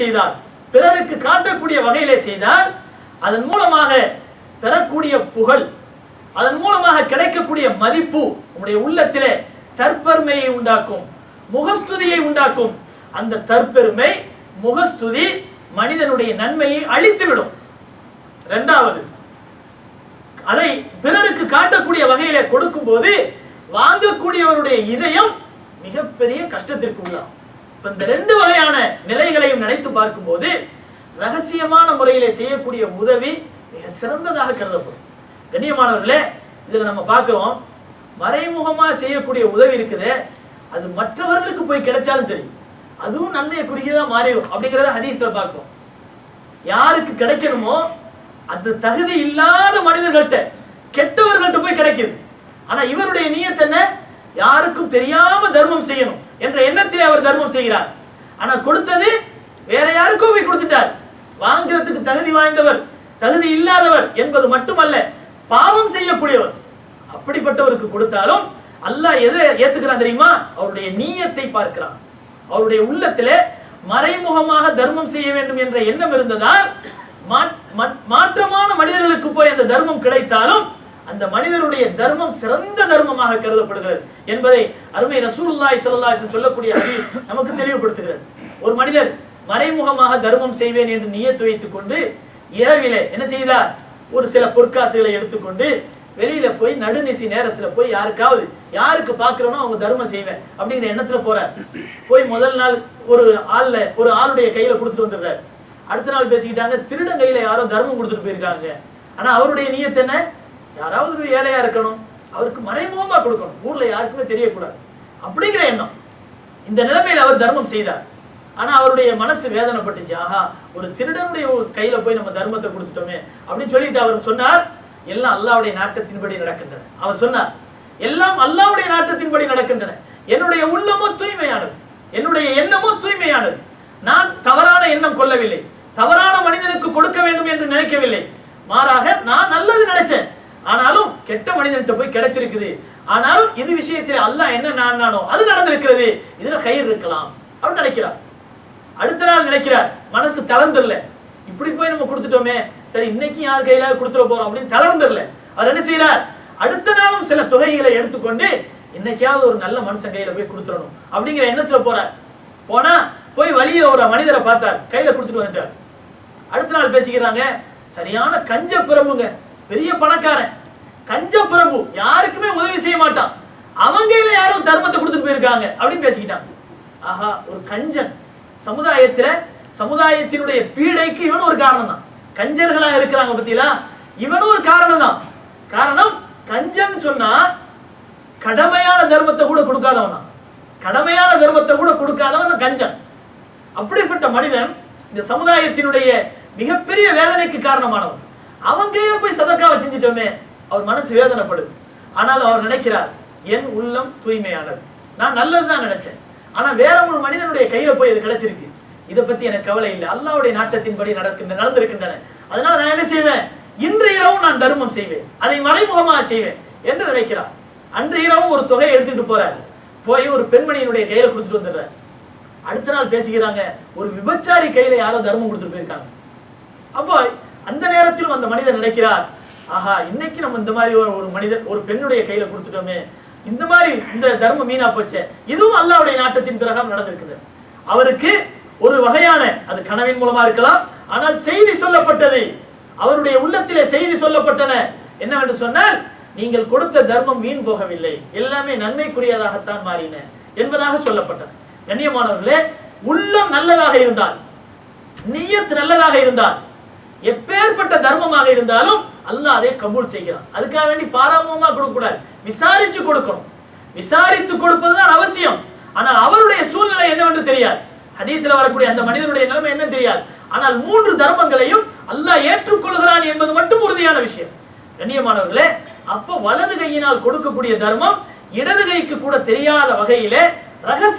செய்தால் பிறருக்கு காட்டக்கூடிய வகையிலே செய்தால் அதன் மூலமாக பெறக்கூடிய புகழ் அதன் மூலமாக கிடைக்கக்கூடிய மதிப்பு உங்களுடைய உள்ளத்திலே தற்பெருமையை உண்டாக்கும் முகஸ்துதியை உண்டாக்கும். அந்த தற்பெருமை முகஸ்துதி மனிதனுடைய நன்மையை அழித்துவிடும். இரண்டாவது அதை பிறருக்கு காட்டக்கூடிய வகையில கொடுக்கும்போது வாங்கக்கூடியவருடைய இதயம் மிகப்பெரிய கஷ்டத்திற்கு உள்ளாகும். இந்த ரெண்டு வகையான நிலைகளையும் நினைத்து பார்க்கும்போது ரகசியமான முறையிலே செய்யக்கூடிய உதவி மிக சிறந்ததாக கருதப்படும். கண்ணியமானவர்களே இதில் நம்ம பார்க்குறோம். மறைமுகமாக செய்யக்கூடிய உதவி இருக்குது. அது மற்றவர்களுக்கு போய் கிடைச்சாலும் சரி அதுவும் நன்மையை குறிக்கதா மாறிடும் அப்படிங்கிறத ஹதீஸில் பார்க்குறோம். யாருக்கு கிடைக்கணுமோ அந்த தகுதி இல்லாத மனிதர்கள்ட்ட கெட்டவர்கள்ட்ட போய் கிடைக்குது. ஆனால் இவருடைய நீயத்தை என்ன? யாருக்கும் தெரியாம தர்மம் செய்யணும். என்ற எண்ணத்திலே அவர் தர்மம் செய்கிறார். ஆனால் கொடுத்தது வேற யாருக்கும் போய் கொடுத்துட்டார். வாங்குறதுக்கு தகுதி வாய்ந்தவர் தகுதி இல்லாதவர் என்பது மட்டுமல்ல பாவம் செய்யக்கூடியவர். அப்படிப்பட்டவருக்கு கொடுத்தாலும் அல்லாஹ் எதை ஏத்துக்கிறான் தெரியுமா? அவருடைய நீயத்தை பார்க்கிறான். அவருடைய உள்ளத்திலே மறைமுகமாக தர்மம் செய்ய வேண்டும் என்ற எண்ணம் இருந்ததால் மாற்றமான மனிதர்களுக்கு போய் அந்த தர்மம் கிடைத்தாலும் அந்த மனிதனுடைய தர்மம் சிறந்த தர்மமாக கருதப்படுகிறது என்பதை அருமை ரசூலுல்லாய் ஸல்லல்லாஹு சொல்லக்கூடிய ஹதீஸ் நமக்கு தெளிவுபடுத்துகிறது. ஒரு மனிதர் மறைமுகமாக தர்மம் செய்வேன் என்று நியத்து வைத்துக் கொண்டு இரவிலே என்ன செய்தார்? ஒரு சில பொற்காசுகளை எடுத்துக்கொண்டு வெளியில போய் நடுநிசி நேரத்துல போய் யாருக்காவது யாருக்கு பார்க்கறனோ அவங்க தர்மம் செய்வேன் அப்படிங்கிற எண்ணத்துல போறார். போய் முதல் நாள் ஒரு ஆள்ல ஒரு ஆளுடைய கையில கொடுத்துட்டு வந்துடுறாரு. அடுத்த நாள் பேசிக்கிட்டாங்க திருடன் கையில யாரோ தர்மம் கொடுத்துட்டு போயிருக்காங்க. ஆனா அவருடைய நியத்து என்ன? யாராவது ஒரு ஏழையாக இருக்கணும் அவருக்கு மறைமுகமா கொடுக்கணும். ஊர்ல யாருக்குமே தெரியக்கூடாது. அப்படிங்கிற எண்ணம். இந்த நிலைமையில அவர் தர்மம் செய்தார். ஆனா அவருடைய மனசு வேதனைப்பட்டுச்சு. ஆஹா ஒரு திருடனுடைய ஒரு கையில போய் நம்ம தர்மத்தை கொடுத்துட்டோமே அப்படின்னு சொல்லிட்டு அவர் சொன்னார். எல்லாம் அல்லாவுடைய நாட்டத்தின்படி நடக்கின்றன. அவர் சொன்னார் எல்லாம் அல்லாவுடைய நாட்டத்தின்படி நடக்கின்றன. என்னுடைய உள்ளமோ தூய்மையானது. என்னுடைய எண்ணமோ தூய்மையானது. நான் தவறான எண்ணம் கொள்ளவில்லை. தவறான மனிதனுக்கு கொடுக்க வேண்டும் என்று நினைக்கவில்லை. மாறாக நான் நல்லது நினைச்சேன். கெட்ட மனிதன்கிட்ட போய் கிடைச்சிருக்குது. ஆனாலும் இது விஷயத்தில் அல்லாஹ் என்ன நான் அது நடந்திருக்கிறது. இதுல கயிறு இருக்கலாம். அப்படின்னு நினைக்கிறார். அடுத்த நாள் நினைக்கிறார். மனசு தளர்ந்துடல. இப்படி போய் நம்ம கொடுத்துட்டோமே. சரி இன்னைக்கு யார் கையில கொடுத்துட போறோம் அப்படின்னு தளர்ந்துடல. அவர் என்ன செய்யறார் அடுத்த நாளும் சில தொகைகளை எடுத்துக்கொண்டு இன்னைக்காவது ஒரு நல்ல மனுஷன் கையில போய் கொடுத்துடணும் அப்படிங்கிற எண்ணத்துல போறார். போனா போய் வழியில ஒரு மனிதரை பார்த்தார். கையில கொடுத்துட்டு வந்துட்டார். அடுத்த நாள் பேசிக்கிறாங்க. சரியான கஞ்ச பிரபுங்க. பெரிய பணக்காரன். கஞ்ச பிரபு யாருக்குமே உதவி செய்ய மாட்டான். அவங்க கையில யாரோ தர்மத்தை கொடுத்துட்டு போயிருக்காங்க அப்படின்னு பேசிக்கிட்டான். ஆஹா ஒரு கஞ்சன். சமுதாயத்துல சமுதாயத்தினுடைய பீடைக்கு இவனும் ஒரு காரணம் தான் கஞ்சர்களா இருக்கிறாங்க பத்தியா இவனும் ஒரு காரணம் தான் காரணம் கஞ்சன் சொன்னா கடமையான தர்மத்தை கூட கொடுக்காதவனா. கடமையான தர்மத்தை கூட கொடுக்காதவன் கஞ்சன். அப்படிப்பட்ட மனிதன் இந்த சமுதாயத்தினுடைய மிகப்பெரிய வேதனைக்கு காரணமானவன். அவன் கையில போய் சதக்காவை செஞ்சிட்டோமே அவர் மனசு வேதனைப்படுது. ஆனாலும் அவர் நினைக்கிறார் என் உள்ளம் தூய்மையானது. நான் நல்லதுதான் நினைச்சேன். ஆனால் வேற ஒரு மனிதனுடைய கையில போய் இது கிடைச்சிருக்கு. இதை பத்தி எனக்கு கவலை இல்லை. அல்லாவுடைய நாட்டத்தின்படி நடக்கின்ற நடந்திருக்கின்றன. அதனால நான் என்ன செய்வேன்? இன்று இரவும் நான் தர்மம் செய்வேன். அதை மறைமுகமாக செய்வேன் என்று நினைக்கிறார். அன்று இரவும் ஒரு தொகையை எடுத்துட்டு போறார். போய் ஒரு பெண்மணியினுடைய கையில கொடுத்துட்டு வந்துடுறார். அடுத்த நாள் பேசிக்கிறாங்க ஒரு விபச்சாரி கையில யாரோ தர்மம் கொடுத்துட்டு போயிருக்காங்க. அப்போ அந்த நேரத்திலும் அந்த மனிதன் நினைக்கிறார் ஆஹா இன்னைக்கு நம்ம இந்த மாதிரி ஒரு ஒரு மனிதன் ஒரு பெண்ணுடைய கையில கொடுத்துட்டோமே. இந்த மாதிரி இந்த தர்மம் மீனா போச்சே. இதுவும் அல்லாவுடைய நாட்டத்தின் பிரகாரம் நடந்திருக்குது. அவருக்கு ஒரு வகையான அது கனவின் மூலமா இருக்கலாம் ஆனால் செய்தி சொல்லப்பட்டது. அவருடைய உள்ளத்திலே செய்தி சொல்லப்பட்டன. என்னவென்று சொன்னால் நீங்கள் கொடுத்த தர்மம் வீண் போகவில்லை. எல்லாமே நன்மைக்குரியதாகத்தான் மாறின என்பதாக சொல்லப்பட்டது. கண்ணியமானவர்களே உள்ளம் நல்லதாக இருந்தால் நீயத் நல்லதாக இருந்தால் எப்பேற்பட்ட தர்மமாக இருந்தாலும் அல்லாஹ் அதை கபூல் செய்கிறான். அதுக்காக வேண்டி பாராமுகமா கொடுக்கக்கூடாது. விசாரிச்சு கொடுக்கணும். விசாரித்து கொடுப்பதுதான் அவசியம். ஆனால் அவருடைய சூழ்நிலை என்னவென்று தெரியாது. ஹதீஸ்ல வரக்கூடிய அந்த மனிதனுடைய நிலைமை என்ன தெரியாது. ஆனால் மூன்று தர்மங்களையும் அல்லாஹ் ஏற்றுக்கொள்கிறான் என்பது மட்டும் உறுதியான விஷயம். கண்ணியமானவர்களே அப்போ வலது கையினால் கொடுக்கக்கூடிய தர்மம் இடது கைக்கு கூட தெரியாத வகையிலே ரகசிய